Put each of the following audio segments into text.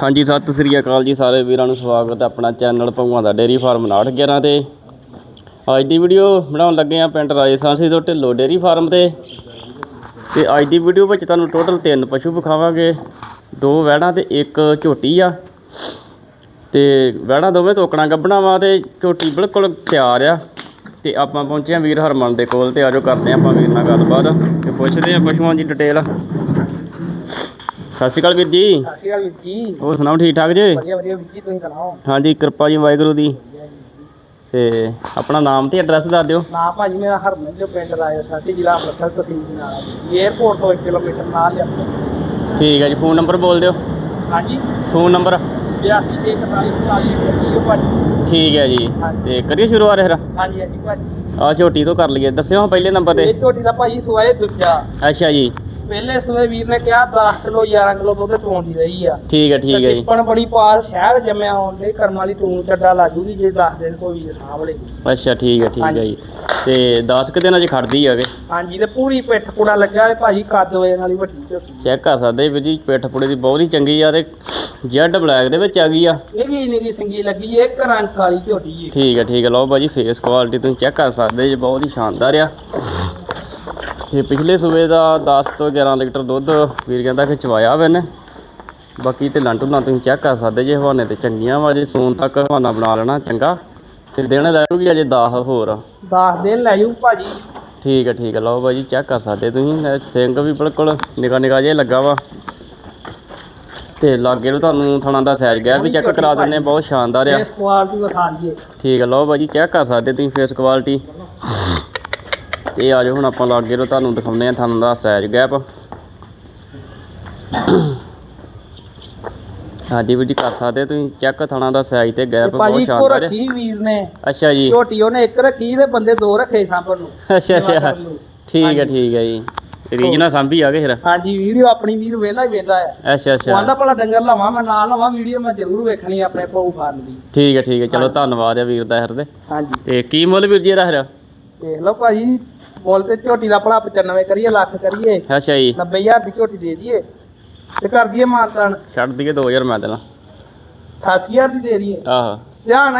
ਹਾਂਜੀ, ਸਤਿ ਸ੍ਰੀ ਅਕਾਲ ਜੀ ਸਾਰੇ ਵੀਰਾਂ ਨੂੰ ਸਵਾਗਤ ਹੈ ਆਪਣਾ ਚੈਨਲ ਭਗਵਾਨ ਦਾ ਡੇਰੀ ਫਾਰਮ 911 ਤੇ। ਅੱਜ ਦੀ ਵੀਡੀਓ ਬਣਾਉਣ ਲੱਗੇ ਆ ਪਿੰਡ ਰਾਜਸਥਾਨ ਤੋਂ ਢਿੱਲੋ ਡੇਰੀ ਫਾਰਮ ਤੇ। ਤੇ ਅੱਜ ਦੀ ਵੀਡੀਓ ਵਿੱਚ ਤੁਹਾਨੂੰ ਟੋਟਲ ਤਿੰਨ ਪਸ਼ੂ ਵਿਖਾਵਾਂਗੇ, ਦੋ ਵਹਿੜਾਂ ਤੇ ਇੱਕ ਝੋਟੀ ਆ। ਤੇ ਵਹਿੜਾਂ ਦੋਵੇਂ ਤੋਕਣਾ ਗੱਭਣਾ ਵਾ ਤੇ ਝੋਟੀ ਬਿਲਕੁਲ ਤਿਆਰ ਆ। ਤੇ ਆਪਾਂ ਪਹੁੰਚੇ ਆ ਵੀਰ ਹਰਮਨ ਦੇ ਕੋਲ ਤੇ ਆਜੋ ਕਰਦੇ ਆ ਆਪਾਂ ਵੀਰ ਨਾਲ ਗੱਲਬਾਤ ਤੇ ਪੁੱਛਦੇ ਆ ਪਸ਼ੂਆਂ ਦੀ ਡਿਟੇਲ ਸਤਿ ਸ਼੍ਰੀ ਅਕਾਲ ਵੀਰ ਜੀ। ਸਤਿ ਸ਼੍ਰੀ ਅਕਾਲ ਵੀਰ ਜੀ। ਹੋਰ ਸੁਣਾਓ ਠੀਕ ਠਾਕ ਜੀ? ਵਧੀਆ ਵਧੀਆ ਵੀਰ ਜੀ ਤੁਸੀਂ ਸੁਣਾਓ? ਹਾਂਜੀ ਕਿਰਪਾ ਜੀ ਵਾਹਿਗੁਰੂ ਦੀ। ਤੇ ਆਪਣਾ ਨਾਮ ਤੇ ਐਡਰੈਸ ਦੱਸ ਦਿਓ। ਨਾ ਭਾਜੀ ਮੇਰਾ ਹਰਮਨ ਜੋ ਪਿੰਡ ਰਾਏ ਸਾਸੀ ਜ਼ਿਲ੍ਹਾ ਅੰਮ੍ਰਿਤਸਰ ਤਹਿਸੀਲ ਦੇ ਨਾਲ ਜੀ 에어ਪੋਰਟ ਤੋਂ 1 ਕਿਲੋਮੀਟਰ ਨਾਲ ਆ ਠੀਕ ਹੈ ਜੀ ਫੋਨ ਨੰਬਰ ਬੋਲ ਦਿਓ। ਹਾਂਜੀ? ਫੋਨ ਨੰਬਰ 8644 ਭਾਜੀ। ਠੀਕ ਹੈ ਜੀ। ਤੇ ਕਰੀਏ ਸ਼ੁਰੂਆਤ ਫਿਰ? ਹਾਂਜੀ ਹਾਂਜੀ ਭਾਜੀ। ਆ ਝੋਟੀ ਤੋਂ ਕਰ ਲਈਏ। ਦੱਸਿਓ ਪਹਿਲੇ ਨੰਬਰ ਤੇ। ਇਹ ਝੋਟੀ ਦਾ ਭਾਜੀ ਸਵਾਏ ਦੂਜਾ। ਅੱਛਾ ਜੀ। ਪਹਿਲੇ ਸਵੇ ਵੀਰ ਨੇ ਕਿਹਾ 10 ਕਿਲੋ 11 ਕਿਲੋ ਦੁੱਧ ਚੋਂਦੀ ਰਹੀ ਆ। ਠੀਕ ਹੈ ਠੀਕ ਹੈ ਜੀ। ਟਿੱਪਣ ਬੜੀ ਪਾਸ ਸ਼ਹਿਰ ਜੰਮਿਆ ਹੁੰਦੇ ਕਰਮ ਵਾਲੀ ਤੂੰ ਚੱਡਾ ਲਾਜੂਗੀ ਜੇ 10 ਦਿਨ ਕੋਈ ਵੀਰ ਸਾਹਮਣੇ ਅੱਛਾ ਠੀਕ ਹੈ ਠੀਕ ਹੈ ਜੀ। ਤੇ 10 ਕੁ ਦਿਨਾਂ 'ਚ ਖੜਦੀ ਆਵੇ ਹਾਂਜੀ ਤੇ ਪੂਰੀ ਪਿੱਠ ਕੁੜਾ ਲੱਗਾ ਹੈ ਭਾਜੀ ਕੱਦ ਵਜੇ ਨਾਲ ਹੀ ਵੱਡੀ। ਝੋਟੀ ਚੈੱਕ ਕਰ ਸਕਦੇ ਵੀਰ ਜੀ ਪਿੱਠ ਪੁੜੇ ਦੀ ਬਹੁਤ ਹੀ ਚੰਗੀ ਆ ਤੇ ਜੈਡ ਬਲੈਕ ਦੇ ਵਿੱਚ ਆ ਗਈ ਆ। ਇਹ ਕੀ ਨਿਰੀ ਸੰਗੀ ਲੱਗੀ ਇੱਕ ਰੰਗ ਕਾਲੀ ਝੋਟੀ ਹੈ ਠੀਕ ਹੈ ਠੀਕ ਹੈ ਲਓ ਬਾਜੀ ਫੇਸ ਕੁਆਲਿਟੀ ਤੁਸੀਂ ਚੈੱਕ ਕਰ ਸਕਦੇ ਜੀ ਬਹੁਤ ਹੀ ਸ਼ਾਨਦਾਰ ਆ। ਤੇ ਪਿਛਲੇ ਸੂਬੇ ਦਾ 10 ਤੋਂ 11 ਲੀਟਰ ਦੁੱਧ ਵੀਰ ਕਹਿੰਦਾ ਕਿ ਚਵਾਇਆ ਵਾ ਇਹਨੇ ਬਾਕੀ ਤੇ ਲੰਟੂ ਨਾਲ ਤੁਸੀਂ ਚੈੱਕ ਕਰ ਸਕਦੇ ਜੇ ਹਵਾਨੇ ਤੇ ਚੰਗੀਆਂ ਵਾ ਜੇ ਸੂਨ ਤੱਕ ਹਵਾਨਾ ਬਣਾ ਲੈਣਾ ਚੰਗਾ। ਤੇ ਦੇਣ ਲੈ ਜੂਗੀ ਅਜੇ 10 ਹੋਰ 10 ਦਿਨ ਲੈ ਜੂ ਭਾਜੀ। ਠੀਕ ਹੈ ਠੀਕ ਹੈ ਲਓ ਬਾਜੀ ਚੈੱਕ ਕਰ ਸਕਦੇ ਤੁਸੀਂ। ਇਹ ਸਿੰਘ ਵੀ ਬਿਲਕੁਲ ਨਿਕਾ ਨਿਕਾ ਜਿਹਾ ਲੱਗਾ ਵਾ। ਤੇ ਲਾਗੇ ਨੂੰ ਤੁਹਾਨੂੰ ਥਣਾ ਦਾ ਸਾਈਜ਼ ਗਿਆ ਵੀ ਚੈੱਕ ਕਰਾ ਦਿੰਦੇ ਬਹੁਤ ਸ਼ਾਨਦਾਰ ਆ। ਇਸ ਕੁਆਲਿਟੀ ਵਿਖਾ ਦਈਏ। ਠੀਕ ਹੈ ਲਓ ਬਾਜੀ ਚੈੱਕ ਕਰ ਸਕਦੇ ਤੁਸੀਂ ਫੇਸ ਕੁਆਲਿਟੀ ਤੇ ਆ ਜਾਓ ਹੁਣ ਆਪਾਂ ਲਾਗੇ ਤੋਂ ਤੁਹਾਨੂੰ ਦਿਖਾਉਂਦੇ ਆ ਤੁਹਾਨੂੰ ਦਾ ਸਾਈਜ਼ ਗੈਪ। ਹਾਂਜੀ ਵੀਰ ਜੀ ਕਰ ਸਕਦੇ ਤੁਸੀਂ? ਚੈੱਕ ਥਣਾ ਦਾ ਸਾਈਜ਼ ਤੇ ਗੈਪ ਬਹੁਤ ਸ਼ਾਨਦਾਰ ਹੈ ਰੱਖੀ ਵੀਰ ਨੇ। ਅੱਛਾ ਜੀ। ਝੋਟੀ ਉਹਨੇ ਇੱਕ ਰੱਖੀ ਤੇ ਬੰਦੇ ਦੋ ਰੱਖੇ ਸਾਂਭਣ ਨੂੰ। ਅੱਛਾ ਅੱਛਾ। ਠੀਕ ਹੈ ਠੀਕ ਹੈ ਜੀ। ਰੀਜਨਾ ਸਾਂਭੀ ਆ ਗਏ ਫਿਰ। ਹਾਂਜੀ ਵੀਡੀਓ ਆਪਣੀ ਵੀਰ ਵੇਲਾ ਹੀ ਵੇਲਾ ਆ ਅੱਛਾ ਅੱਛਾ। ਆਂਦਾ ਭਲਾ ਡੰਗਰ ਲਵਾਂ ਮੈਂ ਨਾਲ ਲਵਾਂ ਵੀਡੀਓ ਮੈਂ ਜ਼ਰੂਰ ਵੇਖਣੀ ਆ ਆਪਣੇ ਪਊ ਫਾਰਮ ਦੀ। ਠੀਕ ਹੈ ਠੀਕ ਹੈ। ਚਲੋ ਧੰਨਵਾਦ ਹੈ ਵੀਰ ਦਾ ਹਰ ਦੇ ਹਾਂਜੀ। ਤੇ ਕੀ ਮੁੱਲ ਵੀਰ ਜੀ ਇਹਦਾ ਫਿਰ? ਦੇਖ ਲਓ ਭਾਜੀ ਮੁੱਲ ਤੇ ਝੋਟੀ ਦਾ ਭਲਾ 95 ਕਰੀਏ ਲੱਖ ਕਰੀਏ ਅੱਛਾ ਜੀ। 90000 ਦੀ ਝੋਟੀ ਦੇ ਦਈਏ ਤੇ ਕਰ ਦਈਏ ਮਾਨਤਾਨ। ਛੱਡ ਦਈਏ 2000 ਮੈਂ ਦੇਣਾ। 88000 ਦੀ ਦੇ ਦਈਏ। ਆਹੋ। ਹਾਂ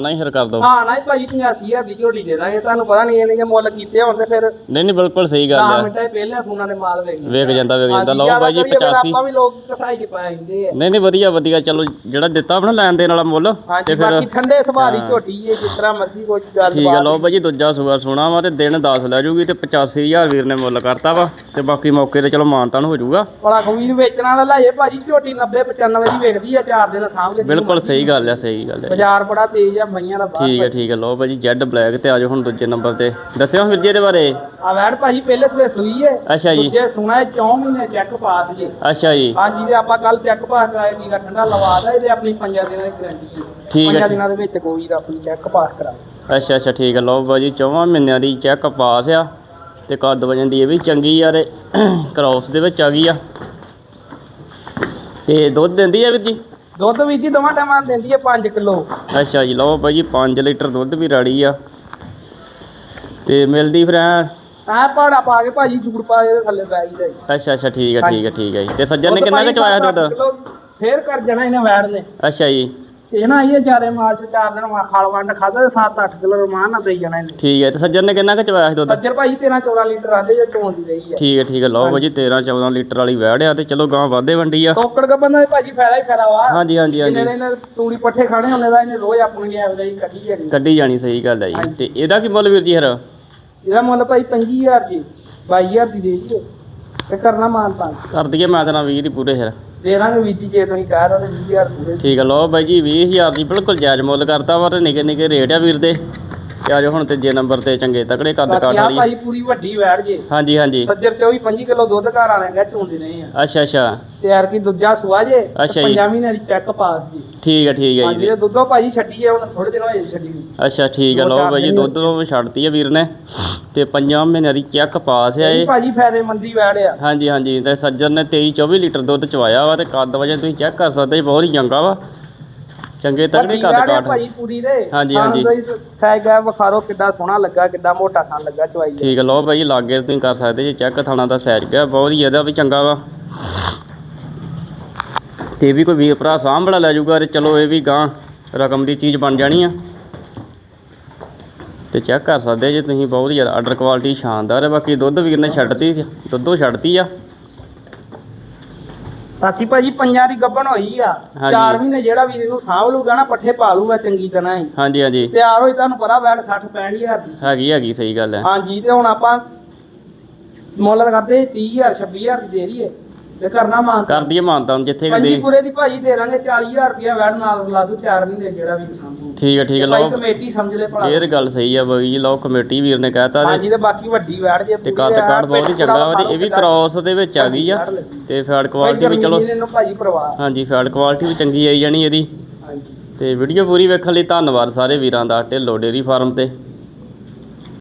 ਨਹੀਂ ਫਿਰ ਕਰ ਦੋ। ਹਾਂ ਨਾ ਭਾਜੀ 85000 ਦੀ ਝੋਟੀ ਦੇ ਦਾਂਗੇ ਤੁਹਾਨੂੰ ਪਤਾ ਨਹੀਂ ਇਹਨੇ ਜੇ ਮੁੱਲ ਕੀਤੇ ਹੋਣ ਤੇ ਫਿਰ ਨਹੀਂ ਨਹੀਂ ਬਿਲਕੁਲ ਸਹੀ ਗੱਲ 10 ਹੈ ਮਿੰਟਾਂ ਹੀ ਪਹਿਲੇ ਫੋਨਾਂ ਨੇ ਮਾਲ ਵੇਖ ਲਿਆ। ਵੇਖ ਜਾਂਦਾ ਵੇਖ ਜਾਂਦਾ। ਹਾਂਜੀ, ਲਓ ਜ਼ਿਆਦਾ ਬਾਈ ਜੀ ਕਰੀਏ ਫਿਰ 85 ਆਪਾਂ ਵੀ ਲੋਕ ਕਸਾਈ ਚ ਪਾਏ ਹੁੰਦੇ ਆ। ਨਹੀਂ ਨਹੀਂ ਵਧੀਆ ਵਧੀਆ। ਚਲੋ ਜਿਹੜਾ ਦਿੱਤਾ ਆਪਣਾ ਲੈਣ ਦੇਣ ਵਾਲਾ ਮੁੱਲ ਹਾਂਜੀ ਤੇ ਫਿਰ ਬਾਕੀ ਠੰਡੇ ਸੁਭਾਅ ਦੀ ਹਾਂ। ਝੋਟੀ ਹੈ ਜਿਸ ਤਰ੍ਹਾਂ ਮਰਜ਼ੀ ਕੋਈ ਗੱਲ ਠੀਕ ਹੈ ਲਓ ਬਾਈ ਜੀ ਦੂਜਾ ਸੂਆ ਸੋਣਾ ਵਾ ਤੇ ਦਿਨ 10 ਲੈ ਜੂਗੀ ਤੇ 85000 ਵੀਰ ਨੇ ਮੁੱਲ ਕਰਤਾ ਵਾ ਤੇ ਬਾਕੀ ਮੌਕੇ ਤੇ ਚਲੋ ਮਾਨਤਾਨ ਹੋ ਜਾਊਗਾ। ਭਲਾ ਕੋਈ ਵੇਚਣ ਵਾਲਾ ਲਾਏ ਭਾਜੀ ਝੋਟੀ 90 95 ਦੀ ਵਿਕਦੀ ਆ ਚਾਰ ਦਿਨ ਸਾਂਭ ਕੇ ਬਿਲਕੁਲ ਸਹੀ ਗੱਲ ਹੈ ਸਹੀ। ਗੱਲ ਹੈ ਬਾਜ਼ਾਰ ਬੜਾ ਤੇਜ਼ ਆ ਮਈਆਂ ਦਾ ਬਾਹਰ ਠੀਕ ਹੈ ਠੀਕ ਹੈ ਲਓ ਬਾਈ ਜੀ ਜੈਡ ਬਲੈਕ ਤੇ ਆਜੋ ਹੁਣ ਦੂਜੇ ਨੰਬਰ ਤੇ। ਦੱਸਿਓ ਵੀਰ ਜੀ ਇਹਦੇ ਬਾਰੇ। ਆ ਵੈੜ ਭਾਜੀ ਪਹਿਲੇ ਸਵੇ ਸੂਈ ਹੈ ਅੱਛਾ ਜੀ। ਦੂਜੇ ਸੁਣਾ 4 ਮਹੀਨੇ ਚੈੱਕ ਪਾਸ ਜੀ। ਅੱਛਾ ਜੀ। ਹਾਂਜੀ ਤੇ ਆਪਾਂ ਕੱਲ ਚੈੱਕ ਪਾਸ ਕਰਾਏ ਦੀ ਠੰਡਾ ਲਵਾ ਦਾ ਇਹਦੇ ਆਪਣੀ 5 ਦਿਨਾਂ ਦੀ ਗਾਰੰਟੀ ਹੈ ਠੀਕ ਹੈ, ਪੰਜਾਂ ਠੀਕ। ਦਿਨਾਂ ਦੇ ਵਿੱਚ ਕੋਈ ਦਾ ਆਪਣੀ ਚੈੱਕ ਪਾਸ ਕਰਾ। ਅੱਛਾ ਅੱਛਾ ਠੀਕ ਹੈ ਲਓ ਬਾਈ ਜੀ ਚੌਵਾਂ ਮਹੀਨਿਆਂ ਦੀ ਚੈੱਕ ਪਾਸ ਆ। ਤੇ ਕੱਦ ਵਜਨ ਦੀ ਇਹ ਵੀ ਚੰਗੀ ਆ ਤੇ ਕ੍ਰੋਸ ਦੇ ਵਿੱਚ ਆ ਗਈ ਆ। ਤੇ ਦੁੱਧ ਦਿੰਦੀ ਆ ਵੀਰ ਜੀ? ਦੁੱਧ ਵੀ ਜੀ ਦਵਾਂ ਟਾਈਮਾਂ ਦਿੰਦੀ ਹੈ 5 ਕਿਲੋ। ਅੱਛਾ ਜੀ ਲਓ ਬਾਈ ਜੀ 5 ਲੀਟਰ ਦੁੱਧ ਵੀ ਰੜੀ ਆ। ਤੇ ਮਿਲਦੀ ਫਿਰ ਐਂ? ਆ ਪਾੜਾ ਪਾ ਕੇ ਭਾਜੀ ਜੂੜ ਪਾ ਕੇ ਥੱਲੇ ਬੈ ਗਈ ਅੱਛਾ ਅੱਛਾ ਠੀਕ ਹੈ ਠੀਕ ਹੈ ਠੀਕ ਹੈ ਜੀ। ਤੇ ਸੱਜਣ ਨੇ ਕਿੰਨਾ ਕੁ ਚਵਾਇਆ ਦੁੱਧ? ਫੇਰ ਕਰ ਜਾਣਾ ਇਹਨੇ ਵੈੜ ਨੇ। ਅੱਛਾ ਜੀ। ਇਹ ਨਾ ਇਹ ਮਾਲ ਚ ਚਾਰ ਦਿਨ ਖਾਲ ਵੰਡ ਖਾਦਾ 7-8 ਕਿਲੋ ਰਮਾਨ ਨਾਲ ਦੇਈ ਜਾਣਾ ਇਹਨੇ। ਠੀਕ ਹੈ ਤੇ ਸੱਜਣ ਨੇ ਕਿੰਨਾ ਕੁ ਚਵਾਇਆ ਸੀ ਦੁੱਧ? ਸੱਜਰ ਭਾਈ 13-14 ਲੀਟਰ ਆਦੇ ਜੋ ਚੋਂਦੀ ਰਹੀ ਆ ਠੀਕ ਹੈ ਠੀਕ ਹੈ ਲਓ ਬਾਈ ਜੀ 13 14 ਲੀਟਰ ਵਾਲੀ ਵਹਿੜ ਆ ਤੇ ਚਲੋ ਗਾਂ ਵਾਧੇ ਵੰਡੀ ਆ। ਤੋਕੜ ਦਾ ਬੰਦਾ ਭਾਜੀ ਫਾਇਦਾ ਹੀ ਫਾਇਦਾ ਵਾ। ਹਾਂਜੀ ਹਾਂਜੀ ਹਾਂਜੀ। ਇਹਨੇ ਤੂੜੀ ਪੱਠੇ ਖਾਣੇ ਹੁੰਦੇ ਦਾ ਇਹਨੇ ਰੋਜ਼ ਆਪਣੀ ਐਵਰੇਜ ਹੀ ਕੱਢੀ ਜਾਣੀ। ਕੱਢੀ ਜਾਣੀ ਸਹੀ ਗੱਲ ਹੈ ਜੀ। ਤੇ ਇਹਦਾ ਕੀ ਮੁੱਲ ਵੀਰ ਜੀ ਹਰ ਇਹਦਾ ਮੁੱਲ ਭਾਈ 25000 ਜੀ 22000 ਦੀ ਦੇ ਦਈਏ। ਤੇ ਕਰਨਾ ਮਾਨਤਾ ਕਰ ਦਈਏ ਮੈਂ ਤਾਂ 20 ਦੀ ਪੂਰੇ ਫਿਰ। ਦੇ ਨੂੰ ਵੀਰ ਜੇ ਤੁਸੀਂ ਕਹਿ ਰਹੇ ਹੋ 20000 ਠੀਕ ਹੈ ਲਓ ਬਾਈ ਜੀ 20000 ਦੀ ਬਿਲਕੁਲ ਜਾਇਜ਼ ਮੁੱਲ ਕਰਤਾ ਵਾ ਤੇ ਨਿੱਕੇ ਨਿੱਕੇ ਰੇਟ ਆ ਵੀਰ ਦੇ। ਤੇ ਆਜੋ ਹੁਣ ਤੀਜੇ ਨੰਬਰ ਤੇ ਚੰਗੇ ਤਕੜੇ ਕੱਦ ਕਾਠ ਬਾਕੀ ਆਹ ਵਾਲੀ ਭਾਈ ਪੂਰੀ ਵੱਡੀ ਵੈੜ ਜੇ। ਹਾਂਜੀ ਹਾਂਜੀ। ਸੱਜਰ 24 25 ਕਿਲੋ ਦੁੱਧ ਘਰ ਆਣੇ ਗਾ ਚੋਂਦੇ ਨੇ ਆ। ਅੱਛਾ ਅੱਛਾ। ਤੇ ਯਾਰ ਕੀ ਦੂਜਾ ਸੁਆ ਜੇ ਤੇ ਅੱਛਾ ਜੀ। ਪੰਜਾਂ ਮਹੀਨਿਆਂ ਦੀ ਚੈੱਕ ਪਾਸ ਜੀ। ਠੀਕ ਹੈ ਠੀਕ ਹੈ ਹਾਂਜੀ ਜੀ ਇਹ ਦੁੱਧੋਂ ਭਾਜੀ ਛੱਡੀ ਹੈ ਹੁਣ ਥੋੜੇ ਦਿਨ ਹੋਏ ਛੱਡੀ ਨੂੰ। ਅੱਛਾ ਠੀਕ ਹੈ ਦੋ ਲਓ ਚਾਰ ਬਾਈ ਜੀ ਦਿਨ ਦੁੱਧ ਤੋਂ ਛੱਡਤੀ ਹੈ ਵੀਰ ਨੇ। ਤੇ ਪੰਜਾਂ ਮਹੀਨਿਆਂ ਦੀ ਚੈੱਕ ਪਾਸ ਆ ਇਹ ਇਹ। ਭਾਜੀ ਫਾਇਦੇਮੰਦੀ ਵੈੜ ਆ। ਹਾਂਜੀ ਹਾਂਜੀ। ਤੇ ਸੱਜਣ ਨੇ 23 24 ਲੀਟਰ ਦੁੱਧ ਚਵਾਇਆ ਵਾ ਤੇ ਕੱਦ ਵਜੇ ਤੁਸੀਂ ਚੈੱਕ ਕਰ ਸਕਦੇ ਜੀ ਬਹੁਤ ਹੀ ਚੰਗਾ ਵਾ। ਚੰਗੇ ਤਗੜੇ ਕੱਦ ਕਾਠ ਭਾਜੀ ਪੂਰੀ ਦੇ ਹਾਂਜੀ, ਹਾਂਜੀ। ਸਾਇ ਗਾ ਵਿਖਾਰੋ ਕਿੱਡਾ ਸੋਹਣਾ ਲੱਗਾ ਕਿੱਡਾ ਮੋਟਾ ਥਾਂ ਲੱਗਾ ਚਵਾਈ। ਠੀਕ ਲਓ ਭਾਈ ਲਾਗੇ ਤੁਸੀਂ ਕਰ ਸਕਦੇ ਜੀ ਚੈੱਕ ਥਾਣਾ ਦਾ ਸਾਈਜ਼ ਗਿਆ ਬਹੁਤ ਹੀ ਇਹਦਾ ਵੀ ਚੰਗਾ ਵਾ ਤੇ ਵੀ ਕੋਈ ਵੀਰ ਭਰਾ ਵਾਲਾ ਲੈ ਜਾਊਗਾ ਤੇ ਚਲੋ ਇਹ ਵੀ ਗਾਂ ਰਕਮ ਦੀ ਚੀਜ਼ ਬਣ ਜਾਣੀ ਆ ਤੇ ਚੈੱਕ ਕਰ ਸਕਦੇ ਜੇ ਤੁਸੀਂ ਬਹੁਤ ਜ਼ਿਆਦਾ ਆਰਡਰ ਕੁਆਲਿਟੀ ਸ਼ਾਨਦਾਰ ਹੈ ਬਾਕੀ ਦੁੱਧ ਵੀਰ ਨੇ ਛੱਡਤੀ ਦੁੱਧੋਂ ਛੱਡਤੀ ਆ ਬਾਕੀ ਭਾਜੀ ਪੰਜਾਂ ਦੀ ਗੱਬਣ ਹੋਈ ਆ। ਹਾਂਜੀ। 4 ਮਹੀਨੇ ਜਿਹੜਾ ਵੀ ਇਹਨੂੰ ਸਾਂਭ ਲੂਗਾ ਨਾ ਪੱਠੇ ਪਾ ਲੂਗਾ ਚੰਗੀ ਤਰ੍ਹਾਂ ਹੀ। ਹਾਂਜੀ ਹਾਂਜੀ। ਤਿਆਰ ਹੋਈ ਤੁਹਾਨੂੰ ਪਤਾ ਵੈਟ 60 65 ਹਜ਼ਾਰ ਦੀ। ਹੈਗੀ ਹੈਗੀ ਸਹੀ ਗੱਲ ਹੈ। ਹਾਂਜੀ ਤੇ ਹੁਣ ਆਪਾਂ ਮੁੱਲ ਕਰਦੇ 30000 26000 ਦੀ ਦੇ ਰਹੀਏ ਤੇ ਕਰਨਾ ਮਾਨ ਕਰ ਦਈਏ ਮਾਨਤਾ ਨੂੰ ਜਿੱਥੇ ਪੰਜੀ ਦੇ। ਪੂਰੇ ਦੀ ਭਾਜੀ ਦੇ ਦਾਂਗੇ 40000 ਰੁਪਇਆ ਵੈਟ ਨਾਲ ਲਾ ਦੂ 4 ਮਹੀਨੇ ਜਿਹੜਾ ਵੀ ਸਾਂਭੂ ਠੀਕ ਹੈ ਠੀਕ ਹੈ ਲਓ। ਕਮੇਟੀ ਸਮਝ ਲੈ ਭਲਾ। ਇਹ ਗੱਲ ਸਹੀ ਆ ਬਈ ਜੀ ਲਓ ਕਮੇਟੀ ਵੀਰ ਨੇ ਕਹਿਤਾ ਤੇ ਹਾਂਜੀ ਤੇ ਬਾਕੀ ਵੱਡੀ ਵੈਟ ਜੇ ਤੇ ਕੱਦ ਕਾਠ ਬਹੁਤ ਹੀ ਚੰਗਾ ਵਾ ਤੇ ਇਹ ਵੀ ਕ੍ਰਾਸ ਦੇ ਵਿੱਚ ਆ ਗਈ ਆ। ਤੇ ਫੈਟ ਕੁਆਲਿਟੀ ਵੀ ਚਲੋ। ਹਾਂਜੀ ਫੈਟ ਕੁਆਲਿਟੀ ਵੀ ਚੰਗੀ ਆਈ ਜਾਣੀ ਇਹਦੀ। ਤੇ ਵੀਡੀਓ ਪੂਰੀ ਵੇਖਣ ਲਈ ਧੰਨਵਾਦ ਸਾਰੇ ਵੀਰਾਂ ਦਾ ਢਿੱਲੋ ਡੇਰੀ ਫਾਰਮ ਤੇ।